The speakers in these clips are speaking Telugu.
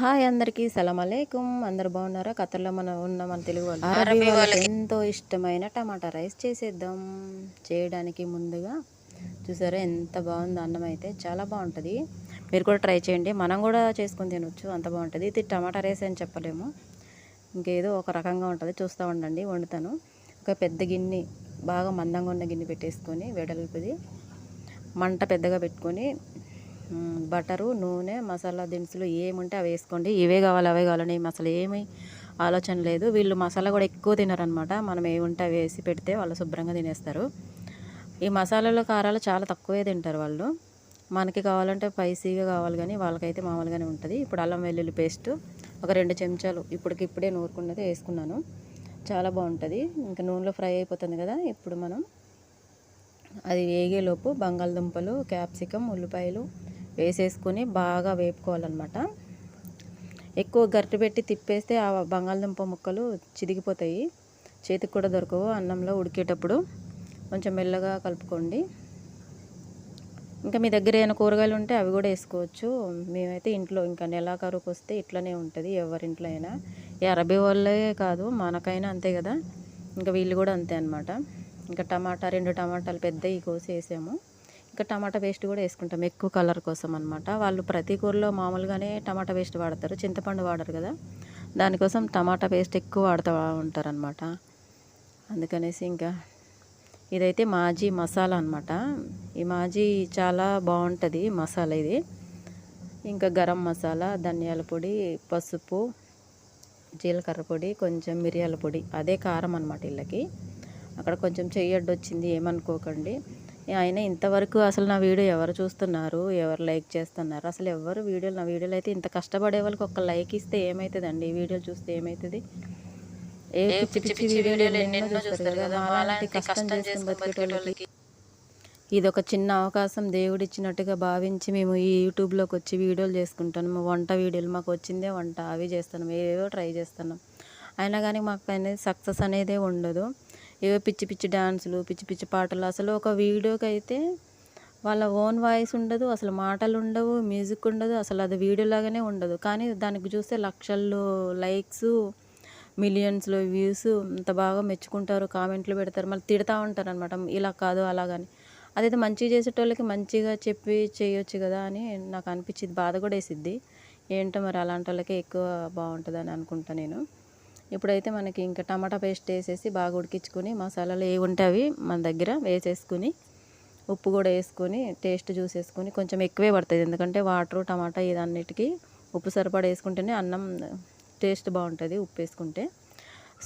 హాయ్ అందరికీ సలాం అలేకుం. అందరు బాగున్నారా? ఖతర్లో మనం ఉన్న మన తెలుగు వాళ్ళు. ఎంతో ఇష్టమైన టమాటా రైస్ చేసేద్దాం. చేయడానికి ముందుగా చూసారా ఎంత బాగుందో అన్నం అయితే. చాలా బాగుంటుంది. మీరు కూడా ట్రై చేయండి. మనం కూడా చేసుకొని తినొచ్చు. అంత బాగుంటుంది. ఇది టమాటా రైస్ అని చెప్పలేము. ఇంకేదో ఒక రకంగా ఉంటుంది. చూస్తూ ఉండండి. వండుతాను. ఒక పెద్ద గిన్నె బాగా మందంగా ఉన్న గిన్నె పెట్టేసుకొని వెడల్పుది మంట పెద్దగా పెట్టుకొని బటరు నూనె మసాలా దినుసులు ఏముంటే అవి వేసుకోండి. ఇవే కావాలి అవే కావాలని అసలు ఏమీ ఆలోచన లేదు. వీళ్ళు మసాలా కూడా ఎక్కువ తినరనమాట మనం ఏముంటే అవి వేసి పెడితే వాళ్ళు శుభ్రంగా తినేస్తారు. ఈ మసాలాలు కారాలు చాలా తక్కువే తింటారు వాళ్ళు. మనకి కావాలంటే స్పైసీగా కావాలి కానీ వాళ్ళకైతే మామూలుగానే ఉంటుంది. ఇప్పుడు అల్లం వెల్లుల్లి పేస్ట్ ఒక రెండు చెంచాలు ఇప్పటికిప్పుడే నూరుకున్నది వేసుకున్నాను. చాలా బాగుంటుంది. ఇంకా నూనెలో ఫ్రై అయిపోతుంది కదా ఇప్పుడు మనం. అది వేగేలోపు బంగాళదుంపలు క్యాప్సికం ఉల్లిపాయలు వేసేసుకొని బాగా వేపుకోవాలన్నమాట. ఎక్కువ గరిటె పెట్టి తిప్పేస్తే ఆ బంగాళదుంప ముక్కలు చిదిగిపోతాయి. చేతికి కూడా దొరకవు అన్నంలో ఉడికేటప్పుడు. కొంచెం మెల్లగా కలుపుకోండి. ఇంకా మీ దగ్గర ఏమైనా కూరగాయలు ఉంటే అవి కూడా వేసుకోవచ్చు. మేమైతే ఇంట్లో ఇంకా నెలాఖరుకు వస్తే ఇట్లనే ఉంటుంది ఎవరింట్లో అయినా. ఈ అరబీ వాళ్ళే కాదు మనకైనా అంతే కదా. ఇంకా వీళ్ళు కూడా అంతే అనమాట ఇంకా టమాటా రెండు టమాటాలు పెద్దవి కోసి వేసాము. ఇంకా టమాటా పేస్ట్ కూడా వేసుకుంటాం. ఎక్కువ కలర్ కోసం అనమాట వాళ్ళు ప్రతి కూరలో మామూలుగానే టమాటా పేస్ట్ వాడతారు. చింతపండు వాడరు కదా. దానికోసం టమాటా పేస్ట్ ఎక్కువ వాడుతూ ఉంటారు అనమాట అందుకనేసి ఇంకా ఇదైతే మాజీ మసాలా అనమాట ఈ మాజీ చాలా బాగుంటుంది మసాలా ఇది. ఇంకా గరం మసాలా ధనియాల పొడి పసుపు జీలకర్ర పొడి కొంచెం మిరియాల పొడి. అదే కారం అనమాట వీళ్ళకి అక్కడ కొంచెం చెయ్యడ్డు వచ్చింది ఏమనుకోకండి. ఆయన ఇంతవరకు అసలు నా వీడియో ఎవరు చూస్తున్నారు ఎవరు లైక్ చేస్తున్నారు అసలు ఎవరు వీడియోలు నా వీడియోలు అయితే ఇంత కష్టపడే వాళ్ళకి ఒక లైక్ ఇస్తే ఏమవుతుందండి ఈ వీడియోలు చూస్తే ఏమవుతుంది ఏ పిచ్చి పిచ్చి వీడియోలు ఎన్నెన్నో చూస్తారు కదా మాలాంటి కష్టం చేసుకుని బతికేటోళ్ళకి ఇది ఒక చిన్న అవకాశం దేవుడు ఇచ్చినట్టుగా భావించి మేము ఈ యూట్యూబ్లోకి వచ్చి వీడియోలు చేసుకుంటాము వంట వీడియోలు మాకు వచ్చిందే వంట అవి చేస్తున్నాం ఏవేవో ట్రై చేస్తున్నాం. అయినా కానీ మాకు అనేది సక్సెస్ అనేదే ఉండదు. ఏవో పిచ్చి పిచ్చి డాన్సులు పిచ్చి పిచ్చి పాటలు. అసలు ఒక వీడియోకి అయితే వాళ్ళ ఓన్ వాయిస్ ఉండదు అసలు మాటలు ఉండవు మ్యూజిక్ ఉండదు అసలు అది వీడియోలాగానే ఉండదు. కానీ దానికి చూస్తే లక్షల్లో లైక్స్ మిలియన్స్లో వ్యూస్ అంత బాగా మెచ్చుకుంటారు కామెంట్లు పెడతారు మళ్ళీ తిడతా ఉంటారు అనమాట ఇలా కాదు అలాగని అదైతే మంచిగా చేసేటోళ్ళకి మంచిగా చెప్పి చేయొచ్చు కదా అని నాకు అనిపించింది బాధ కూడా వేసిద్ది. ఏంటో మరి అలాంటి వాళ్ళకే ఎక్కువ బాగుంటుంది అని అనుకుంటా నేను. ఇప్పుడైతే మనకి ఇంకా టమాటా పేస్ట్ వేసేసి బాగా ఉడికించుకొని మసాలాలు ఏవి ఉంటే అవి మన దగ్గర వేసేసుకుని ఉప్పు కూడా వేసుకొని టేస్ట్ చూసేసుకొని కొంచెం ఎక్కువే పడుతుంది ఎందుకంటే వాటర్ టమాటా ఇదన్నిటికీ ఉప్పు సరిపడా వేసుకుంటేనే అన్నం టేస్ట్ బాగుంటుంది ఉప్పు వేసుకుంటే.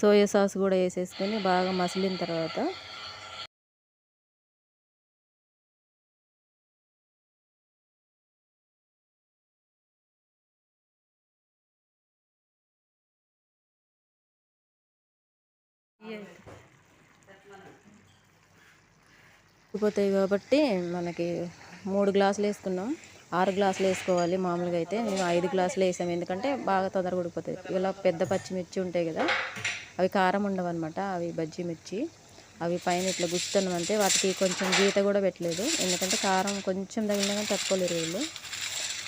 సోయా సాస్ కూడా వేసేసుకొని బాగా మసిలిన తర్వాత ఉడికిపోతాయి కాబట్టి మనకి మూడు గ్లాసులు వేసుకున్నాం. ఆరు గ్లాసులు వేసుకోవాలి మామూలుగా అయితే. మేము ఐదు గ్లాసులు వేసాం. ఎందుకంటే బాగా తొందరగా ఉడికిపోతాయి. ఇలా పెద్ద పచ్చిమిర్చి ఉంటాయి కదా అవి కారం ఉండవు అనమాట అవి బజ్జీ మిర్చి. అవి పైన ఇట్లా గుచ్చుతున్నాం అంటే వాటికి కొంచెం గీత కూడా పెట్టలేదు. ఎందుకంటే కారం కొంచెం తగిలినా కానీ తట్టుకోలేరు వీళ్ళు.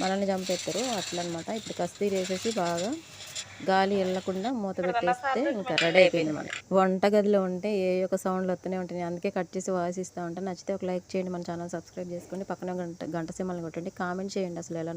మనల్ని చంపేస్తారు. అట్లా అనమాట ఇప్పుడు కస్తీరి వేసేసి బాగా గాలి వెళ్ళకుండా మూత పెట్టేస్తే ఇంకా రెడీ అయిపోయింది మనకి. వంట గదిలో ఉంటే ఏ యొక్క సౌండ్లు వస్తూనే ఉంటాయి అందుకే కట్ చేసి వాయిస్ ఇస్తూ ఉంటాను నచ్చితే ఒక లైక్ చేయండి. మన ఛానల్ సబ్స్క్రైబ్ చేసుకోండి. పక్కన గంట గంట సింబల్ కొట్టండి. కామెంట్ చేయండి అసలు ఎలా